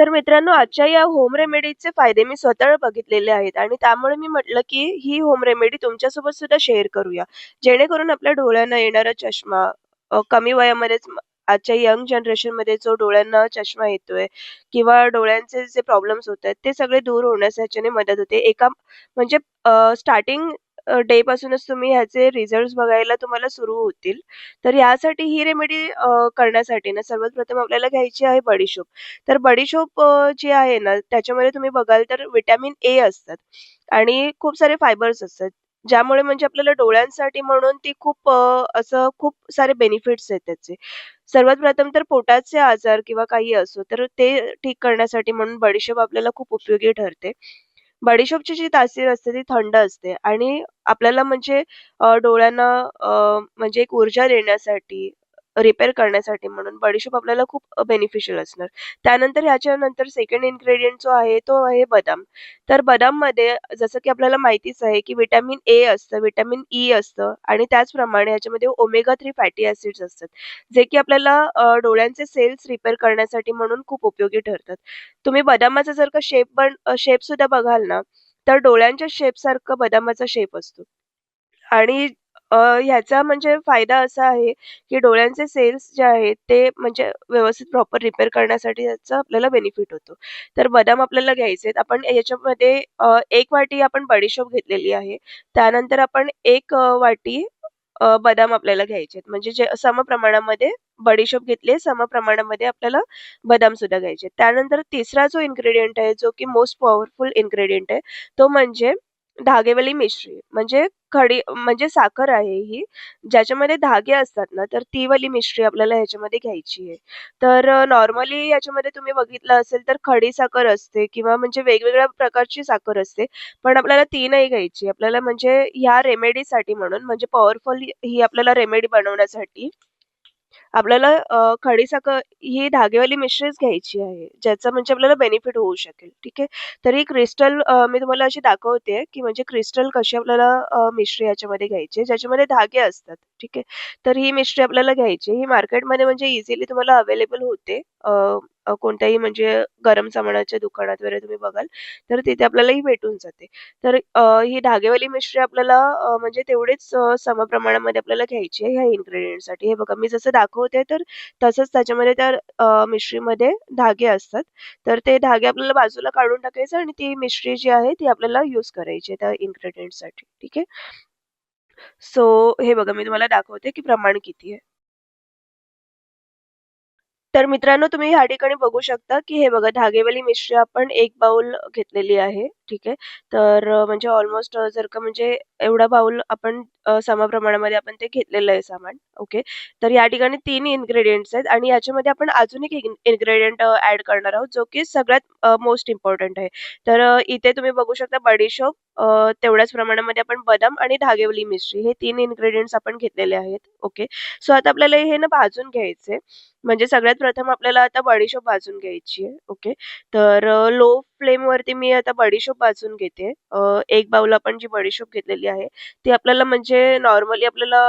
तर मित्रांनो, आजच्या या होम रेमेडीचे फायदे मी स्वतः बघितलेले आहेत आणि त्यामुळे मी म्हटलं, की ही होम रेमेडी तुमच्यासोबत सुद्धा शेअर करूया. जेणेकरून आपल्या डोळ्यांना येणारा चष्मा कमी वयामध्येच आजच्या यंग जनरेशनमध्ये जो डोळ्यांना चष्मा येतोय किंवा डोळ्यांचे जे प्रॉब्लेम्स होतायत, ते सगळे दूर होण्यास ह्याच्याने मदत होते. एका म्हणजे स्टार्टिंग डे पासूनच तुम्ही ह्याचे रिझल्ट बघायला तुम्हाला सुरू होतील. तर यासाठी ही रेमेडी करण्यासाठी ना, सर्वात प्रथम आपल्याला घ्यायची आहे बडीशोप. तर बडीशोप जे जी आहे ना, त्याच्यामध्ये तुम्ही बघाल तर व्हिटॅमिन ए असतात आणि खूप सारे फायबर्स असतात. ज्यामुळे म्हणजे आपल्याला डोळ्यांसाठी म्हणून ती खूप असं खूप सारे बेनिफिट्स आहेत त्याचे. सर्वात प्रथम तर पोटाचे आजार किंवा काही असो, तर ते ठीक करण्यासाठी म्हणून बडीशोप आपल्याला खूप उपयोगी ठरते. बडीशोपची जी तासीर असते ती थंड असते आणि आपल्याला म्हणजे डोळ्यांना म्हणजे एक ऊर्जा देण्यासाठी, रिपेअर करण्यासाठी म्हणून बडीशेप आपल्याला खूप बेनिफिशियल असणार. त्यानंतर ह्याच्यानंतर सेकंड इन्ग्रेडियंट जो आहे तो आहे बदाम. तर बदाममध्ये जसं की आपल्याला माहितीच आहे की विटॅमिन ए असतं, विटॅमिन ई e असतं आणि त्याचप्रमाणे ह्याच्यामध्ये ओमेगा थ्री फॅटी ॲसिड्स असतात. जे की आपल्याला डोळ्यांचे सेल्स रिपेअर करण्यासाठी म्हणून खूप उपयोगी ठरतात. तुम्ही बदामाचा जर का शेप पण शेप सुद्धा बघाल ना, तर डोळ्यांच्या शेपसारखं बदामाचा शेप असतो. आणि अ, ह्याचा म्हणजे फायदा असा आहे, की डोळ्यांचे सेल्स जे आहेत ते म्हणजे व्यवस्थित प्रॉपर रिपेअर करण्यासाठी याचा आपल्याला बेनिफिट होतो. तर बदाम आपल्याला घ्यायचे आहेत. आपण याच्यामध्ये अ, 1 वाटी आपण बडीशोप घेतलेली आहे. त्यानंतर आपण 1 अ, वाटी अ, बदाम आपल्याला घ्यायचे आहेत. म्हणजे जे समप्रमाणामध्ये बडीशोप घेतली आहे, समप्रमाणामध्ये आपल्याला बदाम सुद्धा घ्यायचे आहेत. त्यानंतर तिसरा जो इन्ग्रीडियंट आहे, जो की मोस्ट पॉवरफुल इन्ग्रीडियंट आहे, तो म्हणजे धागेवाली मिश्री. म्हणजे खडी म्हणजे साखर आहे ही, ज्याच्यामध्ये धागे असतात ना, तर ती वाली मिश्री आपल्याला ह्याच्यामध्ये घ्यायची आहे. तर नॉर्मली याच्यामध्ये तुम्ही बघितलं असेल तर खडी साखर असते किंवा म्हणजे वेगवेगळ्या प्रकारची साखर असते. पण आपल्याला ती नाही घ्यायची. आपल्याला म्हणजे ह्या रेमेडीसाठी म्हणून म्हणजे पॉवरफुल ही आपल्याला रेमेडी बनवण्यासाठी आपल्याला खडीसाखर ही धागेवाली मिश्रीच घ्यायची आहे, ज्याचा म्हणजे आपल्याला बेनिफिट होऊ शकेल, ठीक आहे. तर ही क्रिस्टल मी तुम्हाला अशी दाखवते, की म्हणजे क्रिस्टल कशी आपल्याला मिश्री याच्यामध्ये घ्यायची ज्याच्यामध्ये धागे असतात, ठीक आहे. तर ही मिश्री आपल्याला घ्यायची ही मार्केटमध्ये म्हणजे इझिली तुम्हाला अवेलेबल होते. कोणत्याही म्हणजे गरम सामानाच्या दुकानात वगैरे तुम्ही बघाल, तर तिथे आपल्याला ही भेटून जाते. तर ही धागेवाली मिश्री आपल्याला म्हणजे तेवढीच सम समप्रमाणामध्ये आपल्याला घ्यायची आहे ह्या इन्ग्रेडियंटसाठी हे बघा मी जसं दाखवते तर तसंच त्याच्यामध्ये त्या मिश्रीमध्ये धागे असतात. तर ते धागे आपल्याला बाजूला काढून टाकायचं आणि ती मिश्री जी आहे ती आपल्याला यूज करायची आहे त्या इन्ग्रेडियंटसाठी ठीक आहे. सो हे बघा मी तुम्हाला दाखवते की प्रमाण किती आहे. तर मित्रांनो तुम्ही ह्या ठिकाणी बघू शकता, की हे बघा धागेवाली मिश्री आपण एक बाउल घेतलेली आहे. ठीक आहे. तर म्हणजे ऑलमोस्ट जर का म्हणजे एवढा बाउल आपण अ, समप्रमाणामध्ये आपण ते घेतलेलं आहे सामान. ओके. तर या ठिकाणी तीन इन्ग्रेडियंट्स आहेत आणि याच्यामध्ये आपण अजून एक इन्ग्रेडियंट ऍड करणार आहोत, जो की सगळ्यात मोस्ट इम्पॉर्टंट आहे. तर इथे तुम्ही बघू शकता बडीशोप तेवढ्याच प्रमाणामध्ये आपण बदाम आणि धागेवली मिश्री हे तीन इन्ग्रेडियंट्स आपण घेतलेले आहेत. ओके. सो आता आपल्याला हे ना भाजून घ्यायचे म्हणजे सगळ्यात प्रथम आपल्याला आता बडीशोप भाजून घ्यायची आहे. ओके. तर लो फ्लेमवरती मी आता बडीशोप भाजून घेते. एक बाउल आपण जी बडीशोप घेतलेली आहे, ती आपल्याला म्हणजे नॉर्मली आपल्याला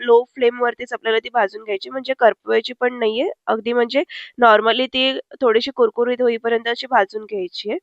लो फ्लेमवरतीच आपल्याला ती भाजून घ्यायची म्हणजे करपवायची पण नाहीये. अगदी म्हणजे नॉर्मली ती थोडीशी कुरकुरीत होईपर्यंत अशी भाजून घ्यायची आहे.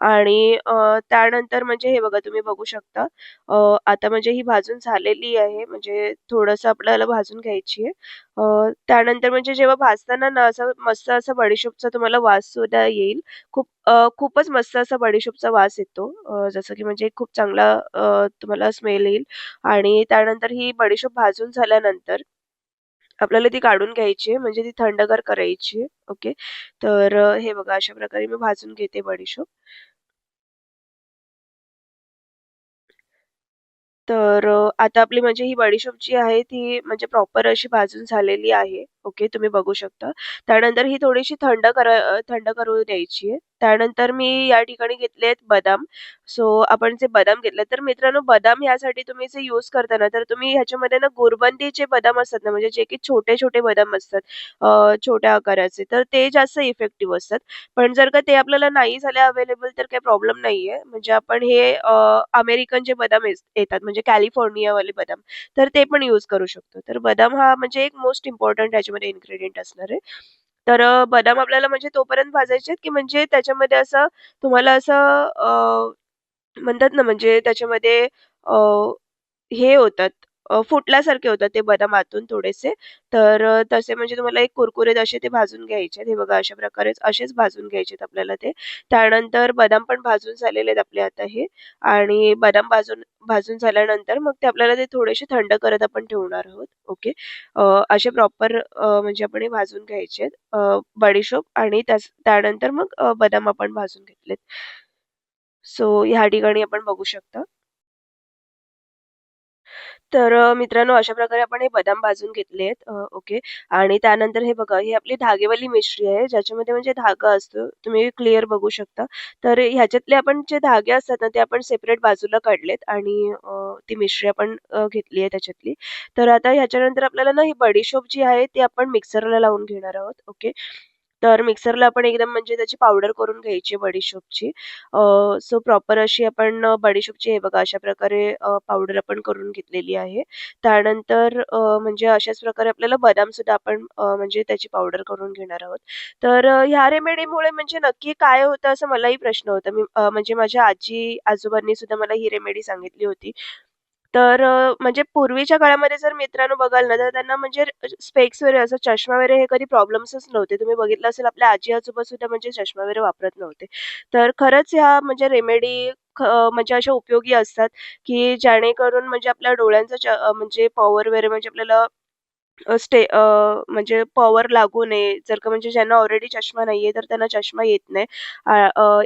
आणि अ, त्यानंतर म्हणजे हे बघा तुम्ही बघू शकता अ, आता म्हणजे ही भाजून झालेली आहे म्हणजे थोडंसं आपल्याला भाजून घ्यायची आहे. अ, त्यानंतर म्हणजे जेव्हा भाजताना ना असं मस्त असं बडीशोपचा तुम्हाला वास सुद्धा येईल. खूप अ, खूपच मस्त असा बडीशोपचा वास येतो. जसं की म्हणजे खूप चांगला अ, तुम्हाला स्मेल येईल आणि त्यानंतर ही बडीशोप भाजून झाल्यानंतर आपल्याला ती काढून घ्यायची आहे म्हणजे ती थंडगार करायची आहे. ओके. तर हे बघा अशा प्रकारे मी भाजून घेते बडीशोप. तर आता आपली म्हणजे ही बडीशोप जी आहे ती म्हणजे प्रॉपर अशी भाजून झालेली आहे. ओके, तुम्ही बघू शकता. त्यानंतर ही थोडीशी थंड कर थंड करू द्यायची आहे. त्यानंतर मी या ठिकाणी घेतले आहेत बदाम. सो आपण जे बदाम घेतले तर मित्रांनो बदाम यासाठी तुम्ही जे यूज करता ना, तर तुम्ही ह्याच्यामध्ये ना गोरबंदीचे बदाम असतात ना, म्हणजे जे की छोटे-छोटे बदाम असतात छोट्या आकाराचे, तर ते जास्त इफेक्टिव्ह असतात. पण जर का ते आपल्याला नाही झाले अवेलेबल तर काही प्रॉब्लेम नाहीये. म्हणजे आपण हे अमेरिकन जे बदाम येतात म्हणजे कॅलिफोर्नियावाले बदाम, तर ते पण यूज करू शकतो. तर बदाम हा म्हणजे एक मोस्ट इम्पॉर्टंट याच्यामध्ये इन्ग्रेडियंट असणार आहे. तर अ, बदाम आपल्याला म्हणजे तोपर्यंत भाजायचे आहेत, की म्हणजे त्याच्यामध्ये असं तुम्हाला असं अ, म्हणतात ना म्हणजे त्याच्यामध्ये अ, हे होतात. फुटल्यासारखे होतात ते बदाम आतून थोडेसे. तर तसे म्हणजे तुम्हाला एक कुरकुरीत असे ते भाजून घ्यायचे हे बघा अशा प्रकारे असेच भाजून घ्यायचे आपल्याला ते. त्यानंतर बदाम पण भाजून झालेले आहेत आपले आता हे आणि बदाम भाजून भाजून झाल्यानंतर मग ते आपल्याला ते थोडेसे थंड करत आपण ठेवणार आहोत. ओके. असे प्रॉपर म्हणजे आपण हे भाजून घ्यायचे बडीशोप आणि त्यानंतर मग बदाम आपण भाजून घेतलेत. सो ह्या ठिकाणी आपण बघू शकता. तर मित्रांनो अशा प्रकारे आपण हे बदाम भाजून घेतले आहेत. ओके. आणि त्यानंतर हे बघा ही आपली धागेवाली मिश्री आहे, ज्याच्यामध्ये म्हणजे धागा असतो. तुम्ही क्लिअर बघू शकता. तर ह्याच्यातले आपण जे धागे असतात ना, ते आपण सेपरेट बाजूला काढलेत आणि ती मिश्री आपण घेतली आहे त्याच्यातली. तर आता ह्याच्यानंतर आपल्याला ना ही बडीशोप जी आहे, ती आपण मिक्सरला लावून घेणार आहोत. ओके. तर मिक्सरला आपण एकदम म्हणजे त्याची पावडर करून घ्यायची बडीशोपची. सो प्रॉपर अशी आपण बडीशोपची हे बघा अशा प्रकारे पावडर आपण करून घेतलेली आहे. त्यानंतर म्हणजे अशाच प्रकारे आपल्याला बदाम सुद्धा आपण म्हणजे त्याची पावडर करून घेणार आहोत. तर ह्या रेमेडीमुळे म्हणजे नक्की काय होतं असं मलाही प्रश्न होता. मी म्हणजे माझ्या आजी-आजोबांनी सुद्धा मला ही रेमेडी सांगितली होती. तर म्हणजे पूर्वीच्या काळामध्ये जर मित्रांनो बघाल ना, तर त्यांना म्हणजे स्पेक्स वगैरे असं चष्मा वगैरे हे कधी प्रॉब्लेम्सच नव्हते. तुम्ही बघितलं असेल आपल्या आजी-आजोबा सुद्धा म्हणजे चष्मा वगैरे वापरत नव्हते. तर खरंच ह्या म्हणजे रेमेडी म्हणजे अशा उपयोगी असतात, की जेणेकरून म्हणजे आपल्या डोळ्यांचा च म्हणजे पॉवर वगैरे म्हणजे आपल्याला स्टे म्हणजे पॉवर लागू नये. जर का म्हणजे ज्यांना ऑलरेडी चष्मा नाहीये, तर त्यांना चष्मा येत नाही.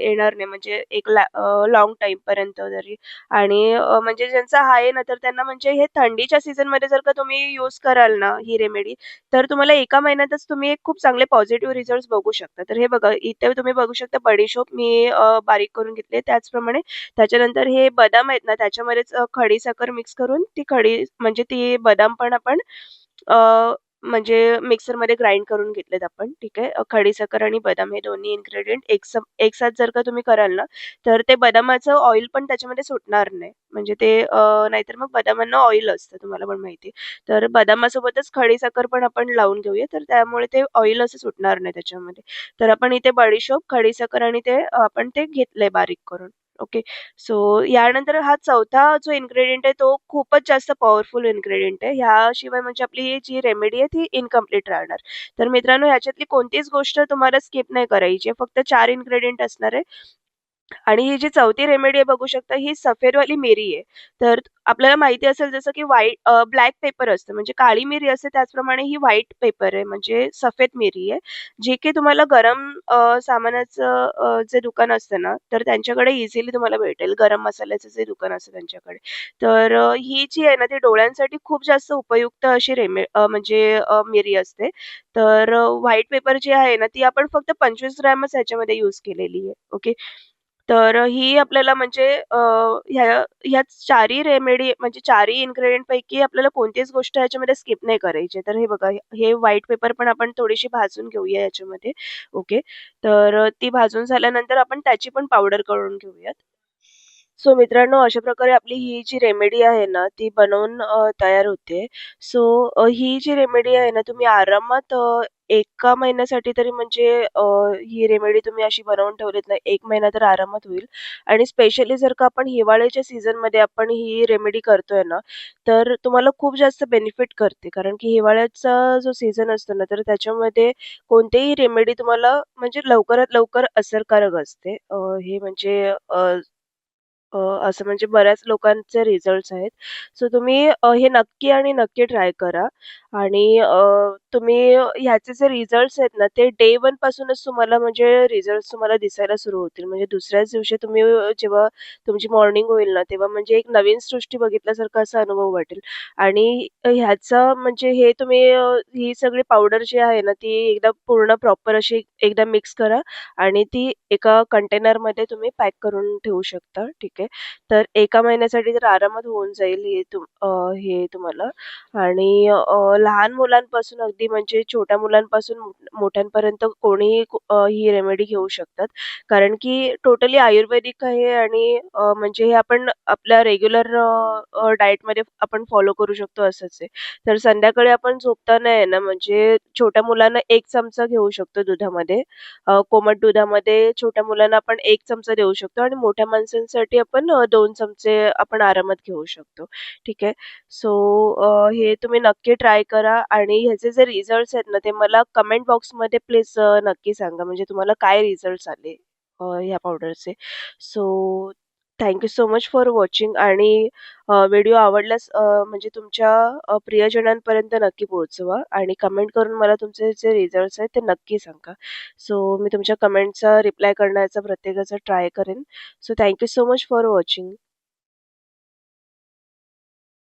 येणार नाही म्हणजे एक ला टाइम पर्यंत टाईमपर्यंत तरी. आणि म्हणजे ज्यांचा आहे ना, तर त्यांना म्हणजे हे थंडीच्या सीझनमध्ये जर का तुम्ही यूज कराल ना, ही रेमेडी, तर तुम्हाला एका महिन्यातच तुम्ही एक खूप चांगले पॉझिटिव्ह रिझल्ट बघू शकता. तर हे बघा, इथे तुम्ही बघू शकता बडीशोप मी बारीक करून घेतले त्याचप्रमाणे त्याच्यानंतर हे बदाम आहेत ना, त्याच्यामध्येच खडीसाखर मिक्स करून ती खडी म्हणजे ती बदाम पण आपण म्हणजे मिक्सरमध्ये ग्राइंड करून घेतलेत आपण, ठीक आहे. खडीसाखर आणि बदाम हे दोन्ही इन्ग्रीडियंट एक एकसाथ जर का तुम्ही कराल ना, तर ते बदामाचं ऑइल पण त्याच्यामध्ये सुटणार नाही. म्हणजे ते नाहीतर मग बदामांना ऑइल असतं, तुम्हाला पण माहिती आहे. तर बदामासोबतच खडीसाखर पण आपण लावून घेऊया, तर त्यामुळे ते ऑइल असं सुटणार नाही त्याच्यामध्ये. तर आपण इथे बडीशोप, खडीसाखर आणि ते आपण ते घेतलंय बारीक करून. ओके. सो यानंतर हा चौथा जो इन्ग्रेडियंट आहे तो खूपच जास्त पॉवरफुल इन्ग्रेडियंट आहे. ह्याशिवाय म्हणजे आपली जी रेमेडी आहे ती इनकम्प्लीट राहणार. तर मित्रांनो ह्याच्यातली कोणतीच गोष्ट तुम्हाला स्किप नाही करायची फक्त चार इन्ग्रेडियंट असणार आहे. आणि ही जी चौथी रेमेडी आहे बघू शकता ही सफेदवाली मिरी आहे. तर आपल्याला माहिती असेल जसं की व्हाईट ब्लॅक पेपर असतं म्हणजे काळी मिरी असते त्याचप्रमाणे ही व्हाईट पेपर आहे म्हणजे सफेद मिरी आहे. जी की तुम्हाला गरम सामानाचं जे दुकान असतं ना, तर त्यांच्याकडे इझिली तुम्हाला भेटेल. गरम मसाल्याचं जे दुकान असतं त्यांच्याकडे. तर ही जी आहे ना, ती डोळ्यांसाठी खूप जास्त उपयुक्त अशी रेमे म्हणजे मिरी असते. तर व्हाईट पेपर जी आहे ना, ती आपण फक्त 25 ग्रॅमच ह्याच्यामध्ये यूज केलेली आहे. ओके. तर ही आपल्याला म्हणजे ह्या ह्या चारही रेमेडी म्हणजे चारही इन्ग्रीडियंटपैकी आपल्याला कोणतीच गोष्ट ह्याच्यामध्ये स्किप नाही करायची तर हे बघा, हे व्हाईट पेपर पण आपण थोडीशी भाजून घेऊया याच्यामध्ये. ओके. तर ती भाजून झाल्यानंतर आपण त्याची पण पावडर करून घेऊयात. सो मित्रांनो, अशा प्रकारे आपली ही जी रेमेडी आहे ना, ती बनवून तयार होते. सो ही जी रेमेडी आहे ना, तुम्ही आरामात एका महिन्यासाठी तरी म्हणजे ही रेमेडी तुम्ही अशी बनवून ठेवलीत ना, एक महिना तर आरामात होईल. आणि स्पेशली जर का आपण हिवाळ्याच्या सीझनमध्ये आपण ही रेमेडी करतोय ना, तर तुम्हाला खूप जास्त बेनिफिट करते. कारण की हिवाळ्याचा जो सीझन असतो ना, तर त्याच्यामध्ये कोणतीही रेमेडी तुम्हाला म्हणजे लवकरात लवकर असरकारक असते. हे म्हणजे असं म्हणजे बऱ्याच लोकांचे रिझल्ट्स आहेत. सो तुम्ही हे नक्की आणि नक्की ट्राय करा आणि तुम्ही ह्याचे जे रिझल्ट्स आहेत ना, ते डे वन पासूनच तुम्हाला म्हणजे रिझल्ट्स तुम्हाला दिसायला सुरू होतील. म्हणजे दुसऱ्याच दिवशी तुम्ही जेव्हा तुमची मॉर्निंग होईल ना, तेव्हा म्हणजे एक नवीन सृष्टी बघितल्यासारखा असा अनुभव वाटेल आणि ह्याचा म्हणजे हे तुम्ही ही सगळी पावडर जी आहे ना, ती एकदा पूर्ण प्रॉपर अशी एकदा मिक्स करा आणि ती एका कंटेनरमध्ये तुम्ही पॅक करून ठेवू शकता. ठीक आहे. तर एका महिन्यासाठी तर आरामात होऊन जाईल हे तुम हे तुम्हाला आणि लहान मुलांपासून अगदी अगदी म्हणजे छोट्या मुलांपासून मोठ्यांपर्यंत कोणीही ही रेमेडी घेऊ शकतात. कारण की टोटली आयुर्वेदिक आहे आणि म्हणजे हे आपण आपल्या रेग्युलर डाएटमध्ये आपण फॉलो करू शकतो असंच आहे. तर संध्याकाळी आपण झोपताना आहे ना, म्हणजे छोट्या मुलांना एक चमचा घेऊ शकतो दुधामध्ये. कोमट दुधामध्ये छोट्या मुलांना आपण एक चमचा देऊ शकतो आणि मोठ्या माणसांसाठी आपण दोन चमचे आपण आरामात घेऊ शकतो. ठीक आहे. सो हे तुम्ही नक्की ट्राय करा आणि ह्याचे जर रिझल्ट्स आहेत ना, ते मला कमेंट बॉक्समध्ये प्लीज नक्की सांगा. म्हणजे तुम्हाला काय रिझल्ट्स आले ह्या पावडरचे. So thank you so much for watching आणि व्हिडिओ आवडल्यास म्हणजे तुमच्या प्रियजनांपर्यंत नक्की पोहोचवा आणि कमेंट करून मला तुमचे जे रिझल्ट्स आहेत ते नक्की सांगा. सो मी तुमच्या कमेंटचा रिप्लाय करण्याचा प्रत्येकाचा ट्राय करेन. So thank you so much for watching.